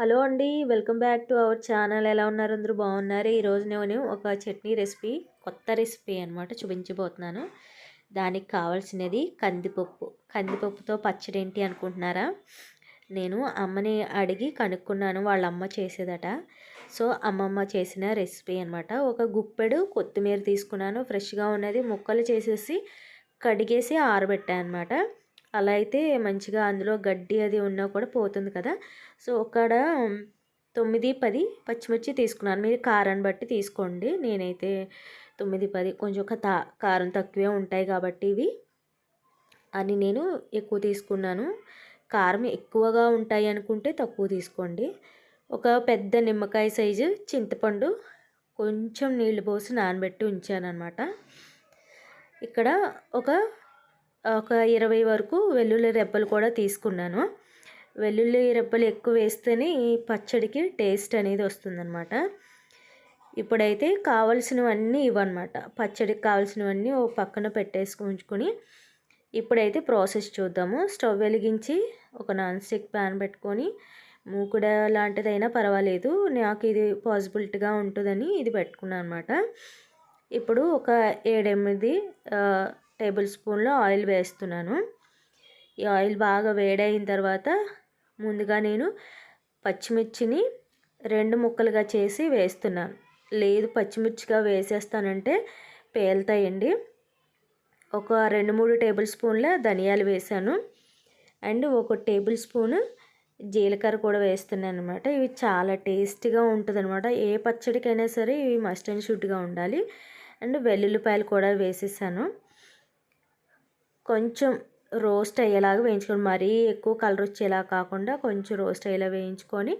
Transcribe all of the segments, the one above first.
Hello అండి welcome back to our channel. ఎలా ఉన్నారు? అందరూ బాగున్నారు? ఈరోజు నేను ఒక చట్నీ రెసిపీ కొత్త రెసిపీ అనమాట చూపించబోతున్నాను. దానికి కావాల్సినది కందిపప్పు. కందిపప్పుతో పచ్చడి ఏంటి అనుకుంటున్నారా? నేను అమ్మని అడిగి కనుక్కున్నాను వాళ్ళ అమ్మ చేసేదట. సో అమ్మమ్మ చేసిన రెసిపీ అనమాట ఒక గుప్పెడు కొత్తిమీర తీసుకున్నాను ఫ్రెష్గా ఉన్నది ముక్కలు చేసేసి కడిగేసి ఆరబెట్టాను అనమాట అలా అయితే మంచిగా అందులో గడ్డి అది ఉన్నా కూడా పోతుంది కదా. సో అక్కడ తొమ్మిది పది పచ్చిమిర్చి తీసుకున్నాను. మీరు కారాన్ని బట్టి తీసుకోండి. నేనైతే తొమ్మిది పది కొంచెం ఒక తా కారం తక్కువే ఉంటాయి కాబట్టి ఇవి. అని నేను ఎక్కువ తీసుకున్నాను. కారం ఎక్కువగా ఉంటాయి అనుకుంటే తక్కువ తీసుకోండి. ఒక పెద్ద నిమ్మకాయ సైజు చింతపండు కొంచెం నీళ్ళు పోసి నానబెట్టి ఉంచాను అనమాట ఇక్కడ ఒక ఒక ఇరవై వరకు వెల్లుల్లి రెబ్బలు కూడా తీసుకున్నాను. వెల్లుల్లి రెబ్బలు ఎక్కువ వేస్తేనే ఈ పచ్చడికి టేస్ట్ అనేది వస్తుందన్నమాట. ఇప్పుడైతే కావలసినవన్నీ ఇవన్నమాట పచ్చడికి కావాల్సినవన్నీ ఓ పక్కన పెట్టేసుకు ఉంచుకొని ఇప్పుడైతే ప్రాసెస్ చూద్దాము. స్టవ్ వెలిగించి ఒక నాన్ స్టిక్ ప్యాన్ పెట్టుకొని మూకుడ లాంటిదైనా పర్వాలేదు. నాకు ఇది పాసిబిలిటీగా ఉంటుందని ఇది పెట్టుకున్నాను అనమాట ఇప్పుడు ఒక ఏడెనిమిది టేబుల్ స్పూన్లో ఆయిల్ వేస్తున్నాను. ఈ ఆయిల్ బాగా వేడైన తర్వాత ముందుగా నేను పచ్చిమిర్చిని రెండు ముక్కలుగా చేసి వేస్తున్నాను లేదు పచ్చిమిర్చిగా వేసేస్తానంటే పేలుతాయండి. ఒక రెండు మూడు టేబుల్ స్పూన్ల ధనియాలు వేసాను అండ్ ఒక టేబుల్ స్పూన్ జీలకర్ర కూడా వేస్తున్నాను అనమాట ఇవి చాలా టేస్టీగా ఉంటుంది అనమాట ఏ పచ్చడికైనా సరే ఇవి మస్ట్ అండ్ షుడ్గా ఉండాలి. అండ్ వెల్లుల్లిపాయలు కూడా వేసేసాను. కొంచెం రోస్ట్ అయ్యేలాగా వేయించుకొని మరీ ఎక్కువ కలర్ వచ్చేలా కాకుండా కొంచెం రోస్ట్ అయ్యేలా వేయించుకొని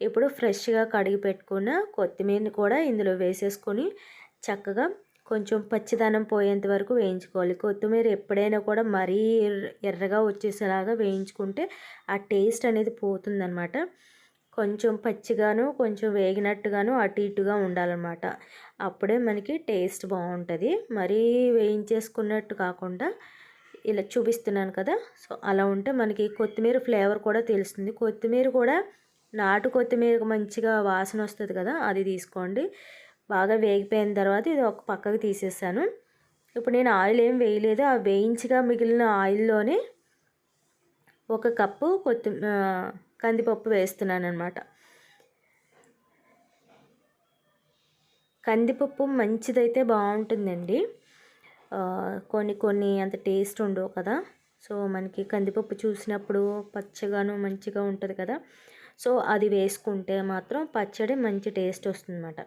ఇప్పుడు ఫ్రెష్గా కడిగి పెట్టుకున్న కొత్తిమీరని కూడా ఇందులో వేసేసుకొని చక్కగా కొంచెం పచ్చిదనం పోయేంత వరకు వేయించుకోవాలి. కొత్తిమీర ఎప్పుడైనా కూడా మరీ ఎర్రగా వచ్చేసేలాగా వేయించుకుంటే ఆ టేస్ట్ అనేది పోతుందన్నమాట. కొంచెం పచ్చిగాను కొంచెం వేగినట్టుగాను అటు ఇటుగా ఉండాలన్నమాట. అప్పుడే మనకి టేస్ట్ బాగుంటుంది. మరీ వేయించేసుకున్నట్టు కాకుండా ఇలా చూపిస్తున్నాను కదా. సో అలా ఉంటే మనకి కొత్తిమీర ఫ్లేవర్ కూడా తెలుస్తుంది. కొత్తిమీర కూడా నాటు కొత్తిమీర మంచిగా వాసన వస్తుంది కదా అది తీసుకోండి. బాగా వేగిపోయిన తర్వాత ఇది ఒక పక్కకు తీసేసాను. ఇప్పుడు నేను ఆయిల్ ఏం వేయలేదు. ఆ వేయించిగా మిగిలిన ఆయిల్లోనే ఒక కప్పు కొత్తి కందిపప్పు వేస్తున్నాను అనమాట కందిపప్పు మంచిదైతే బాగుంటుందండి. కొన్ని కొన్ని అంత టేస్ట్ ఉండవు కదా. సో మనకి కందిపప్పు చూసినప్పుడు పచ్చగాను మంచిగా ఉంటుంది కదా. సో అది వేసుకుంటే మాత్రం పచ్చడి మంచి టేస్ట్ వస్తుందన్నమాట.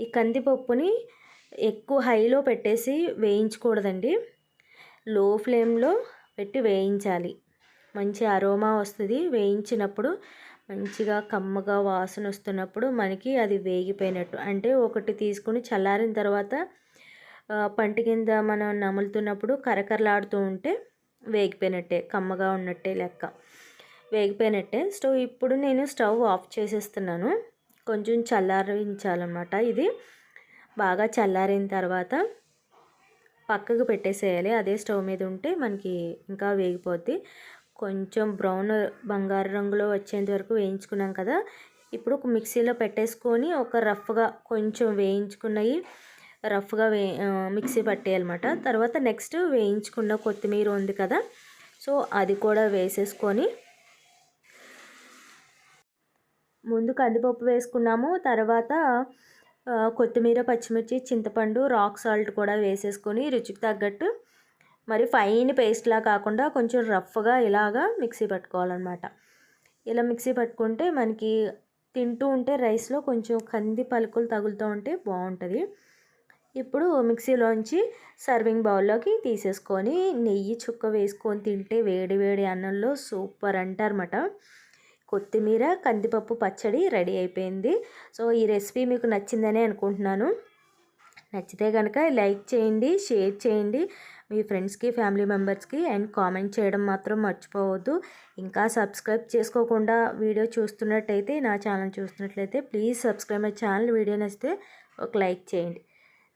ఈ కందిపప్పుని ఎక్కువ హైలో పెట్టేసి వేయించకూడదండి. లో ఫ్లేమ్లో పెట్టి వేయించాలి. మంచి అరోమా వస్తుంది. వేయించినప్పుడు మంచిగా కమ్మగా వాసన వస్తున్నప్పుడు మనకి అది వేగిపోయినట్టు. అంటే ఒకటి తీసుకుని చల్లారిన తర్వాత పంట కింద మనం నములుతున్నప్పుడు కరకరలాడుతూ ఉంటే వేగిపోయినట్టే కమ్మగా ఉన్నట్టే లెక్క. వేగిపోయినట్టే. స్టవ్ ఇప్పుడు నేను స్టవ్ ఆఫ్ చేసేస్తున్నాను. కొంచెం చల్లారించాలన్నమాట ఇది. బాగా చల్లారిన తర్వాత పక్కకు పెట్టేసేయాలి. అదే స్టవ్ మీద ఉంటే మనకి ఇంకా వేగిపోద్ది. కొంచెం బ్రౌన్ బంగారు రంగులో వచ్చేంత వరకు వేయించుకున్నాం కదా. ఇప్పుడు ఒక మిక్సీలో పెట్టేసుకొని ఒక రఫ్గా కొంచెం వేయించుకున్నవి రఫ్గా వే మిక్సీ పట్టేయాలన్నమాట తర్వాత నెక్స్ట్ వేయించుకున్న కొత్తిమీర ఉంది కదా సో అది కూడా వేసేసుకొని ముందు కందిపప్పు వేసుకున్నాము. తర్వాత కొత్తిమీర పచ్చిమిర్చి చింతపండు రాక్ సాల్ట్ కూడా వేసేసుకొని రుచికి తగ్గట్టు మరి ఫైన్ పేస్ట్లా కాకుండా కొంచెం రఫ్గా ఇలాగా మిక్సీ పట్టుకోవాలన్నమాట. ఇలా మిక్సీ పట్టుకుంటే మనకి తింటూ ఉంటే రైస్లో కొంచెం కంది పలుకులు తగులుతూ ఉంటే బాగుంటుంది. ఇప్పుడు మిక్సీలోంచి సర్వింగ్ బౌల్లోకి తీసేసుకొని నెయ్యి చుక్క వేసుకొని తింటే వేడి వేడి అన్నంలో సూపర్ అంటారన్నమాట. కొత్తిమీర కందిపప్పు పచ్చడి రెడీ అయిపోయింది. సో ఈ రెసిపీ మీకు నచ్చిందని అనుకుంటున్నాను. నచ్చితే కనుక లైక్ చేయండి షేర్ చేయండి. మీ ఫ్రెండ్స్కి ఫ్యామిలీ మెంబర్స్కి అండ్ కామెంట్ చేయడం మాత్రం మర్చిపోవద్దు. ఇంకా సబ్స్క్రైబ్ చేసుకోకుండా వీడియో చూస్తున్నట్టయితే నా ఛానల్ చూస్తున్నట్లయితే please subscribe my channel. Video నచ్చితే ఒక లైక్ చేయండి.